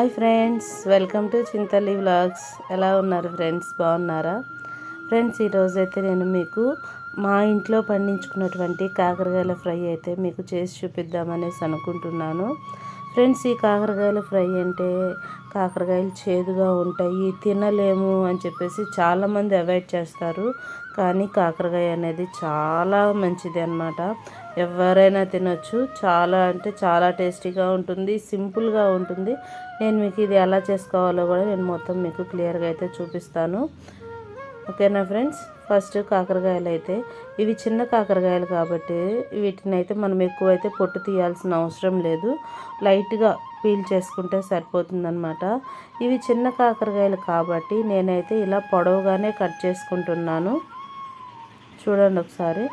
Hi friends welcome to Chintali vlogs. ఎలా ఉన్నారు friends? బాగున్నారా? ఫ్రెండ్స్ ఈరోజు అయితే నేను మీకు మా ఇంట్లో పండించుకున్నటువంటి కాకరకాయల ఫ్రై అయితే మీకు చేసి చూపిద్దామనేసి అనుకుంటున్నాను. ఫ్రెండ్స్ ఈ కాకరకాయల ఫ్రై అంటే కాకరకాయలు చేదుగా ఉంటాయి తినలేము అని చెప్పేసి చాలామంది అవాయిడ్ చేస్తారు. కానీ కాకరకాయ అనేది చాలా మంచిది అనమాట ఎవరైనా తినొచ్చు. చాలా అంటే చాలా టేస్టీగా ఉంటుంది సింపుల్గా ఉంటుంది. నేను మీకు ఇది ఎలా చేసుకోవాలో కూడా నేను మొత్తం మీకు క్లియర్గా అయితే చూపిస్తాను. ఓకేనా ఫ్రెండ్స్? ఫస్ట్ కాకరకాయలు అయితే ఇవి చిన్న కాకరకాయలు కాబట్టి వీటిని అయితే మనం ఎక్కువైతే పొట్టు తీయాల్సిన అవసరం లేదు. లైట్గా పీల్ చేసుకుంటే సరిపోతుందన్నమాట. ఇవి చిన్న కాకరకాయలు కాబట్టి నేనైతే ఇలా పొడవుగానే కట్ చేసుకుంటున్నాను. చూడండి ఒకసారి.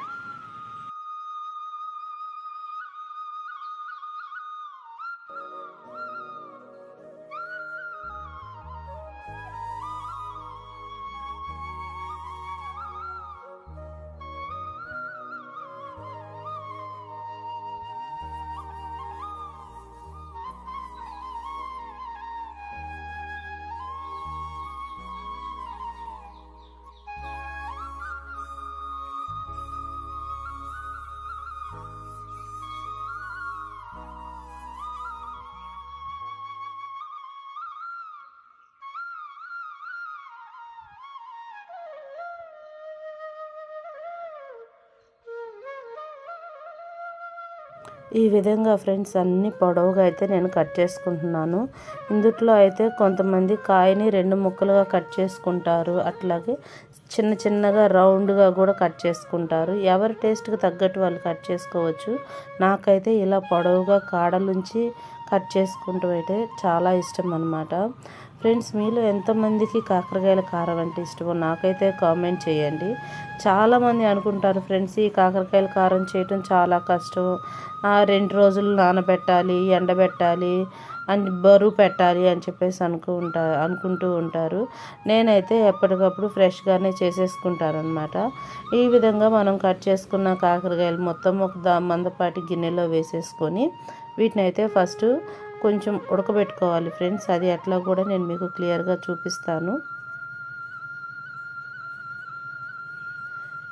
ఈ విధంగా ఫ్రెండ్స్ అన్ని పొడవుగా అయితే నేను కట్ చేసుకుంటున్నాను. ఇందుట్లో అయితే కొంతమంది కాయని రెండు ముక్కలుగా కట్ చేసుకుంటారు. అట్లాగే చిన్న చిన్నగా రౌండ్గా కూడా కట్ చేసుకుంటారు. ఎవరి టేస్ట్కి తగ్గట్టు వాళ్ళు కట్ చేసుకోవచ్చు. నాకైతే ఇలా పొడవుగా కాడలుంచి కట్ చేసుకుంటూ అయితే చాలా ఇష్టం అనమాట ఫ్రెండ్స్ మీలో ఎంతమందికి కాకరకాయల కారం అంటే ఇష్టమో నాకైతే కామెంట్ చేయండి. చాలామంది అనుకుంటారు ఫ్రెండ్స్ ఈ కాకరకాయల కారం చేయటం చాలా కష్టం. రెండు రోజులు నానబెట్టాలి ఎండబెట్టాలి అని బరువు పెట్టాలి అని చెప్పేసి అనుకుంటా అనుకుంటూ ఉంటారు. నేనైతే ఎప్పటికప్పుడు ఫ్రెష్గానే చేసేసుకుంటారనమాట ఈ విధంగా మనం కట్ చేసుకున్న కాకరకాయలు మొత్తం ఒక దా మందపాటి గిన్నెలో వేసేసుకొని వీటిని అయితే ఫస్ట్ కొంచెం ఉడకబెట్టుకోవాలి ఫ్రెండ్స్. అది ఎట్లా కూడా నేను మీకు క్లియర్గా చూపిస్తాను.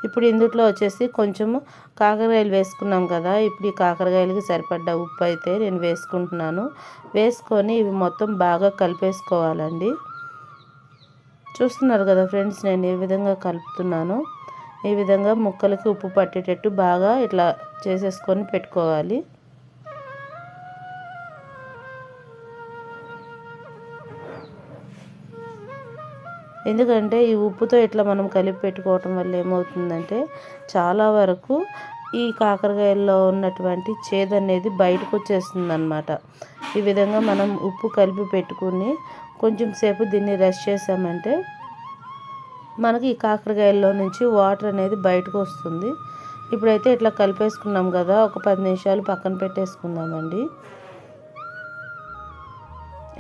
ఇప్పుడు ఇందుట్లో వచ్చేసి కొంచెము కాకరకాయలు వేసుకున్నాం కదా ఇప్పుడు ఈ కాకరకాయలకి సరిపడ్డ ఉప్పు అయితే నేను వేసుకుంటున్నాను. వేసుకొని ఇవి మొత్తం బాగా కలిపేసుకోవాలండి. చూస్తున్నారు కదా ఫ్రెండ్స్ నేను ఏ విధంగా కలుపుతున్నాను ఈ విధంగా ముక్కలకి ఉప్పు పట్టేటట్టు బాగా ఇట్లా చేసేసుకొని పెట్టుకోవాలి. ఎందుకంటే ఈ ఉప్పుతో ఇట్లా మనం కలిపి పెట్టుకోవటం వల్ల ఏమవుతుందంటే చాలా వరకు ఈ కాకరకాయల్లో ఉన్నటువంటి చేదు అనేది బయటకు వచ్చేస్తుంది అనమాట ఈ విధంగా మనం ఉప్పు కలిపి పెట్టుకుని కొంచెం సేపు దీన్ని రెస్ట్ చేసామంటే మనకి ఈ కాకరకాయల్లో నుంచి వాటర్ అనేది బయటకు వస్తుంది. ఇప్పుడైతే ఇట్లా కలిపేసుకున్నాం కదా ఒక పది నిమిషాలు పక్కన పెట్టేసుకుందామండి.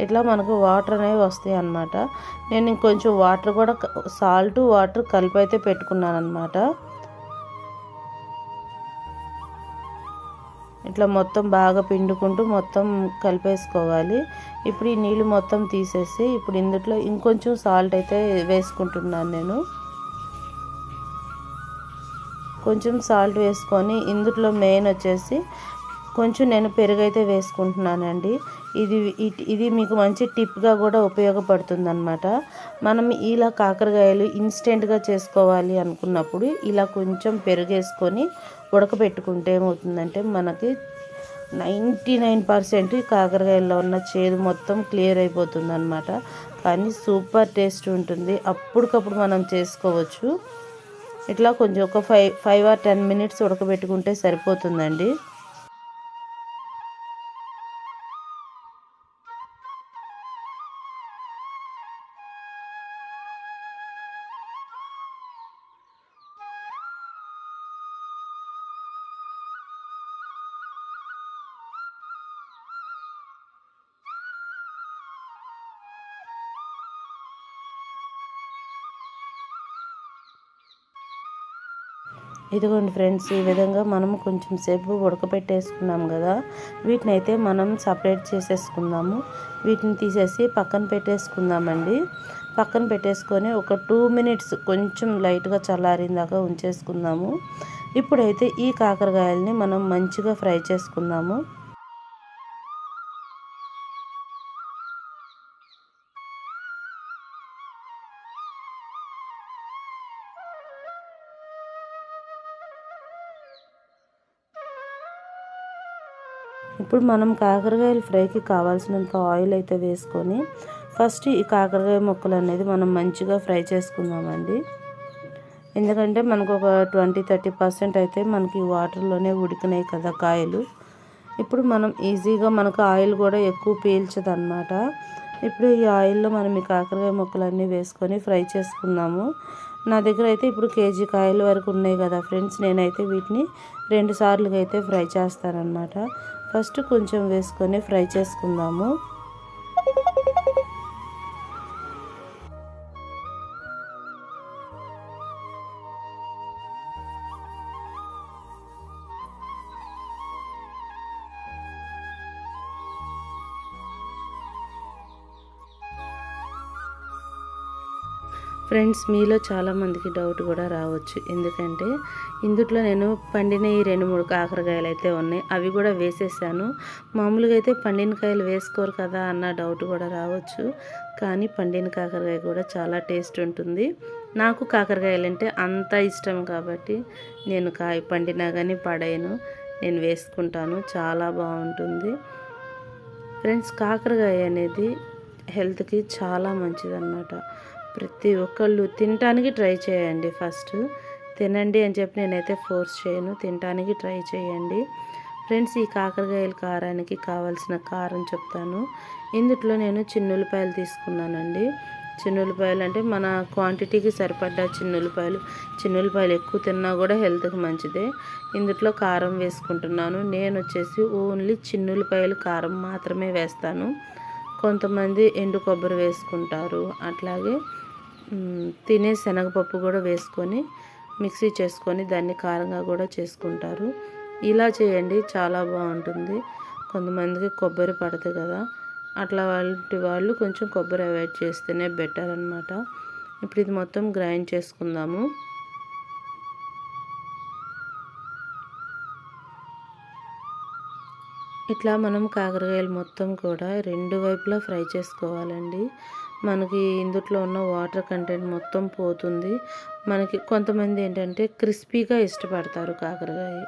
ఇట్లా మనకు వాటర్ అనేవి వస్తాయి అన్నమాట. నేను ఇంకొంచెం వాటర్ కూడా సాల్ట్ వాటర్ కలిపి అయితే పెట్టుకున్నాను అనమాట ఇట్లా మొత్తం బాగా పిండుకుంటూ మొత్తం కలిపేసుకోవాలి. ఇప్పుడు ఈ నీళ్ళు మొత్తం తీసేసి ఇప్పుడు ఇందులో ఇంకొంచెం సాల్ట్ అయితే వేసుకుంటున్నాను నేను. కొంచెం సాల్ట్ వేసుకొని ఇందులో మెయిన్ వచ్చేసి కొంచెం నేను పెరుగు అయితే వేసుకుంటున్నానండి. ఇది ఇది మీకు మంచి టిప్గా కూడా ఉపయోగపడుతుంది అనమాట మనం ఇలా కాకరకాయలు ఇన్స్టెంట్గా చేసుకోవాలి అనుకున్నప్పుడు ఇలా కొంచెం పెరుగు వేసుకొని ఉడకబెట్టుకుంటే ఏమవుతుందంటే మనకి నైంటీ నైన్ పర్సెంట్ కాకరకాయల్లో ఉన్న చేదు మొత్తం క్లియర్ అయిపోతుంది అనమాట కానీ సూపర్ టేస్ట్ ఉంటుంది. అప్పటికప్పుడు మనం చేసుకోవచ్చు. ఇట్లా కొంచెం ఒక five five or ten minutes ఉడకబెట్టుకుంటే సరిపోతుందండి. ఇదిగోండి ఫ్రెండ్స్ ఈ విధంగా మనం కొంచెం సేపు ఉడకపెట్టేసుకున్నాం కదా. వీటిని అయితే మనం సపరేట్ చేసేసుకుందాము. వీటిని తీసేసి పక్కన పెట్టేసుకుందామండి. పక్కన పెట్టేసుకొని ఒక టూ మినిట్స్ కొంచెం లైట్గా చల్లారిందాక ఉంచేసుకుందాము. ఇప్పుడైతే ఈ కాకరకాయలని మనం మంచిగా ఫ్రై చేసుకుందాము. ఇప్పుడు మనం కాకరకాయలు ఫ్రైకి కావాల్సినంత ఆయిల్ అయితే వేసుకొని ఫస్ట్ ఈ కాకరకాయ ముక్కలు అనేది మనం మంచిగా ఫ్రై చేసుకుందామండి. ఎందుకంటే మనకు ఒక ట్వంటీ థర్టీ పర్సెంట్ అయితే మనకి వాటర్లోనే ఉడికినాయి కదా కాయలు. ఇప్పుడు మనం ఈజీగా మనకు ఆయిల్ కూడా ఎక్కువ పీల్చదన్నమాట. ఇప్పుడు ఈ ఆయిల్లో మనం ఈ కాకరకాయ ముక్కలన్నీ వేసుకొని ఫ్రై చేసుకుందాము. నా దగ్గర అయితే ఇప్పుడు కేజీ కాయల వరకు ఉన్నాయి కదా ఫ్రెండ్స్. నేనైతే వీటిని రెండు సార్లుగా అయితే ఫ్రై చేస్తానన్నమాట. ఫస్ట్ కొంచెం వేసుకొని ఫ్రై చేసుకుందాము. ఫ్రెండ్స్ మీలో చాలామందికి డౌట్ కూడా రావచ్చు. ఎందుకంటే ఇందుట్లో నేను పండిన ఈ రెండు మూడు కాకరకాయలు అయితే ఉన్నాయి. అవి కూడా వేసేసాను. మామూలుగా అయితే పండిన కాయలు వేసుకోరు కదా అన్న డౌట్ కూడా రావచ్చు. కానీ పండిన కాకరకాయ కూడా చాలా టేస్ట్ ఉంటుంది. నాకు కాకరకాయలు అంటే అంత ఇష్టం కాబట్టి నేను కాయ పండినా కానీ పడేయను. నేను వేసుకుంటాను. చాలా బాగుంటుంది. ఫ్రెండ్స్ కాకరకాయ అనేది హెల్త్కి చాలా మంచిదన్నమాట. ప్రతి ఒక్కళ్ళు తినటానికి ట్రై చేయండి ఫస్ట్. తినండి అని చెప్పి నేనైతే ఫోర్స్ చేయను. తినటానికి ట్రై చేయండి. ఫ్రెండ్స్ ఈ కాకరకాయల కారానికి కావాల్సిన కారం చెప్తాను. ఇందుట్లో నేను చిన్నులపాయలు తీసుకున్నానండి. చిన్నులపాయలు అంటే మన క్వాంటిటీకి సరిపడ్డ చిన్నులపాయలు. చిన్నులపాయలు ఎక్కువ తిన్నా కూడా హెల్త్కి మంచిదే. ఇందుట్లో కారం వేసుకుంటున్నాను. నేను వచ్చేసి ఓన్లీ చిన్నులపాయలు కారం మాత్రమే వేస్తాను. కొంతమంది ఎండు కొబ్బరి వేసుకుంటారు. అట్లాగే తినే శనగపప్పు కూడా వేసుకొని మిక్సీ చేసుకొని దాన్ని కారంగా కూడా చేసుకుంటారు. ఇలా చేయండి చాలా బాగుంటుంది. కొంతమందికి కొబ్బరి పడుతుంది కదా. అట్లా వాళ్ళ వాళ్ళు కొంచెం కొబ్బరి అవాయిడ్ చేస్తేనే బెటర్ అనమాట ఇప్పుడు ఇది మొత్తం గ్రైండ్ చేసుకుందాము. ఇట్లా మనం కాకరకాయలు మొత్తం కూడా రెండు వైపులా ఫ్రై చేసుకోవాలండి. మనకి ఇందుట్లో ఉన్న వాటర్ కంటెంట్ మొత్తం పోతుంది. మనకి కొంతమంది ఏంటంటే క్రిస్పీగా ఇష్టపడతారు కాకరకాయ.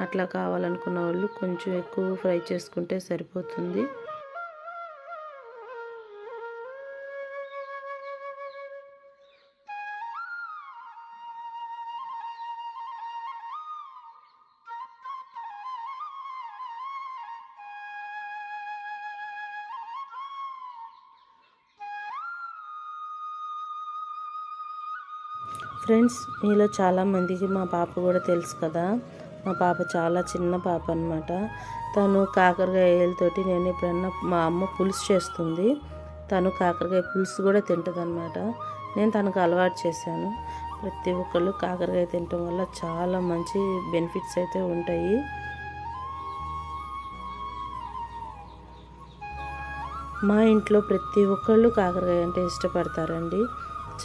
అట్లా కావాలనుకున్న వాళ్ళు కొంచెం ఎక్కువ ఫ్రై చేసుకుంటే సరిపోతుంది. ఫ్రెండ్స్ మీలో చాలామందికి మా పాప కూడా తెలుసు కదా. మా పాప చాలా చిన్న పాప అనమాట తను కాకరకాయలతోటి నేను ఎప్పుడన్నా మా అమ్మ పులుసు చేస్తుంది. తను కాకరకాయ పులుసు కూడా తింటుంది అనమాట నేను తనకు అలవాటు చేశాను. ప్రతి ఒక్కళ్ళు కాకరకాయ తినటం వల్ల చాలా మంచి బెనిఫిట్స్ అయితే ఉంటాయి. మా ఇంట్లో ప్రతి ఒక్కళ్ళు కాకరకాయ అంటే ఇష్టపడతారండి.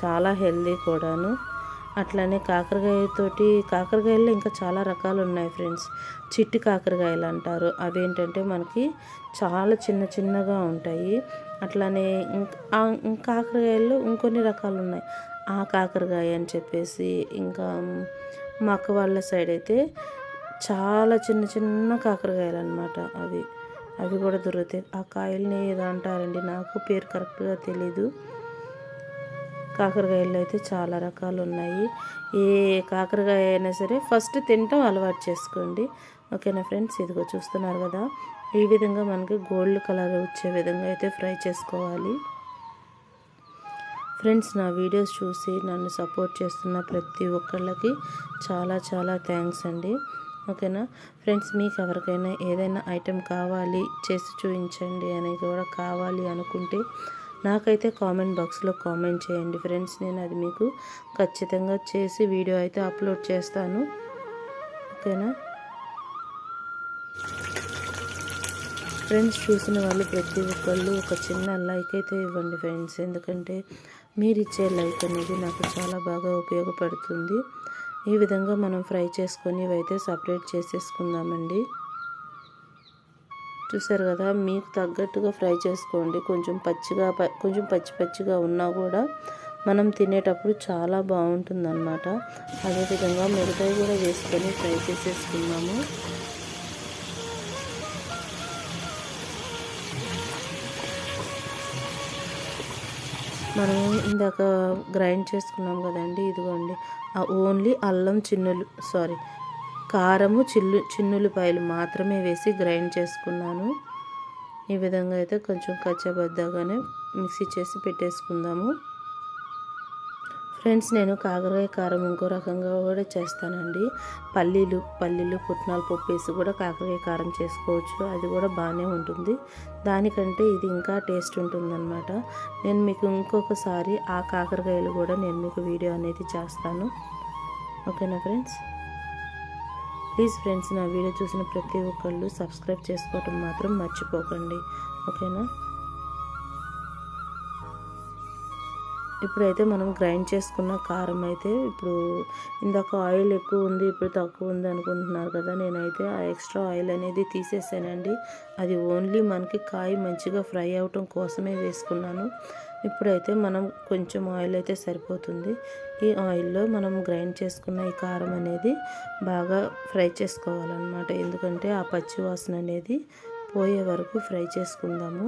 చాలా హెల్దీ కూడాను. అట్లానే కాకరకాయతోటి కాకరకాయల్లో ఇంకా చాలా రకాలు ఉన్నాయి ఫ్రెండ్స్. చిట్టి కాకరకాయలు అంటారు. అవేంటంటే మనకి చాలా చిన్న చిన్నగా ఉంటాయి. అట్లానే కాకరకాయల్లో ఇంకొన్ని రకాలు ఉన్నాయి ఆ కాకరకాయ అని చెప్పేసి ఇంకా మా అక్క వాళ్ళ సైడ్ అయితే చాలా చిన్న చిన్న కాకరకాయలు అనమాట అవి. అవి కూడా దొరుకుతాయి. ఆ కాయల్ని ఏదో అంటారండి నాకు పేరు కరెక్ట్గా తెలీదు. కాకరకాయలు అయితే చాలా రకాలు ఉన్నాయి ఏ కాకరకాయ అయినా సరే ఫస్ట్ తింటాం అలవాటు చేసుకోండి. ఓకేనా ఫ్రెండ్స్? ఇదిగో చూస్తున్నారు కదా. ఈ విధంగా మనకి గోల్డ్ కలర్ వచ్చే విధంగా అయితే ఫ్రై చేసుకోవాలి. ఫ్రెండ్స్ నా వీడియోస్ చూసి నన్ను సపోర్ట్ చేస్తున్న ప్రతి ఒక్కళ్ళకి చాలా చాలా థ్యాంక్స్ అండి. ఓకేనా? ఫ్రెండ్స్ మీకు ఎవరికైనా ఏదైనా ఐటెం కావాలి చేసి చూపించండి అని కూడా కావాలి అనుకుంటే నాకైతే కామెంట్ బాక్స్లో కామెంట్ చేయండి ఫ్రెండ్స్ నేను అది మీకు ఖచ్చితంగా చేసి వీడియో అయితే అప్లోడ్ చేస్తాను. ఓకేనా? ఫ్రెండ్స్ చూసిన వాళ్ళు ప్రతి ఒక్కళ్ళు ఒక చిన్న లైక్ అయితే ఇవ్వండి ఫ్రెండ్స్ ఎందుకంటే మీరు ఇచ్చే లైక్ అనేది నాకు చాలా బాగా ఉపయోగపడుతుంది. ఈ విధంగా మనం ఫ్రై చేసుకొని ఇవైతే సపరేట్ చేసేసుకుందామండి. చూసారు కదా మీకు తగ్గట్టుగా ఫ్రై చేసుకోండి. కొంచెం పచ్చిగా ప- కొంచెం పచ్చి పచ్చిగా ఉన్నా కూడా మనం తినేటప్పుడు చాలా బాగుంటుంది అనమాట అదేవిధంగా మిగతాయి కూడా వేసుకొని ఫ్రై చేసేసుకున్నాము మనం ఇందాక గ్రైండ్ చేసుకున్నాం కదండి ఇదిగోండి. ఓన్లీ అల్లం చిన్నులు సారీ కారము చిల్లు చిన్నులపాయలు మాత్రమే వేసి గ్రైండ్ చేసుకున్నాను. ఈ విధంగా అయితే కొంచెం కచ్చబద్దగానే మిక్సీ చేసి పెట్టేసుకుందాము. ఫ్రెండ్స్ నేను కాకరకాయ కారం ఇంకో రకంగా కూడా చేస్తానండి. పల్లీలు పల్లీలు పుట్నాల పప్పు వేసి కూడా కాకరకాయ కారం చేసుకోవచ్చు. అది కూడా బాగానే ఉంటుంది. దానికంటే ఇది ఇంకా టేస్ట్ ఉంటుందన్నమాట. నేను మీకు ఇంకొకసారి ఆ కాకరకాయలు కూడా నేను మీకు వీడియో అనేది చేస్తాను. ఓకేనా ఫ్రెండ్స్? ప్లీజ్ ఫ్రెండ్స్ నా వీడియో చూసిన ప్రతి ఒక్కళ్ళు సబ్స్క్రైబ్ చేసుకోవటం మాత్రం మర్చిపోకండి. ఓకేనా? ఇప్పుడైతే మనం గ్రైండ్ చేసుకున్న కారం అయితే ఇప్పుడు ఇందాక ఆయిల్ ఎక్కువ ఉంది ఇప్పుడు తక్కువ ఉంది అనుకుంటున్నారు కదా. నేనైతే ఆ ఎక్స్ట్రా ఆయిల్ అనేది తీసేసానండి. అది ఓన్లీ మనకి కాయ మంచిగా ఫ్రై అవటం కోసమే వేసుకున్నాను. ఇప్పుడైతే మనం కొంచెం ఆయిల్ అయితే సరిపోతుంది. ఈ ఆయిల్లో మనం గ్రైండ్ చేసుకున్న ఈ కారం అనేది బాగా ఫ్రై చేసుకోవాలన్నమాట. ఎందుకంటే ఆ పచ్చి వాసన అనేది పోయే వరకు ఫ్రై చేసుకుందాము.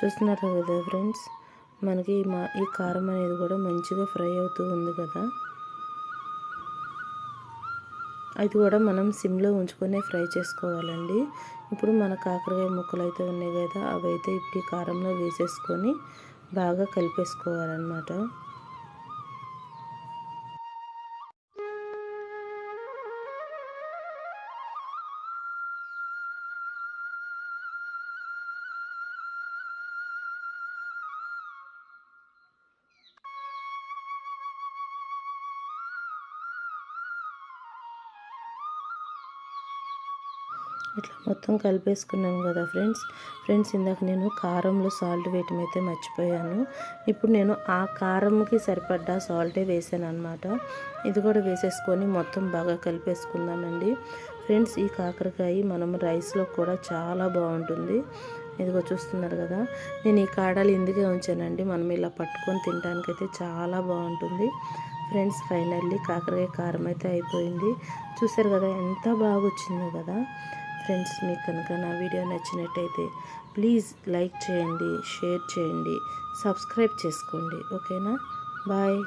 చూస్తున్నారు కదా ఫ్రెండ్స్? మనకి మా ఈ కారం అనేది కూడా మంచిగా ఫ్రై అవుతూ ఉంది కదా. అది కూడా మనం సిమ్లో ఉంచుకొని ఫ్రై చేసుకోవాలండి. ఇప్పుడు మన కాకరకాయ ముక్కలు అయితే ఉన్నాయి కదా అవి అయితే ఇప్పుడు ఈ కారంలో వేసేసుకొని బాగా కలిపేసుకోవాలన్నమాట. ఇట్లా మొత్తం కలిపేసుకున్నాను కదా ఫ్రెండ్స్. ఫ్రెండ్స్ ఇందాక నేను కారంలో సాల్ట్ వేయటం అయితే మర్చిపోయాను. ఇప్పుడు నేను ఆ కారంకి సరిపడ్డ సాల్టే వేసాను అనమాట ఇది కూడా వేసేసుకొని మొత్తం బాగా కలిపేసుకుందామండి. ఫ్రెండ్స్ ఈ కాకరకాయ మనం రైస్లో కూడా చాలా బాగుంటుంది. ఇదిగో చూస్తున్నారు కదా. నేను ఈ కాడలు ఇందుకే ఉంచానండి. మనం ఇలా పట్టుకొని తినడానికైతే చాలా బాగుంటుంది. ఫ్రెండ్స్ ఫైనల్లీ కాకరకాయ కారం అయితే అయిపోయింది. చూసారు కదా ఎంత బాగా వచ్చిందో కదా. ఫ్రెండ్స్ మీకు కనుక నా వీడియో నచ్చినట్టయితే ప్లీజ్ లైక్ చేయండి షేర్ చేయండి సబ్స్క్రైబ్ చేసుకోండి. ఓకేనా? బాయ్.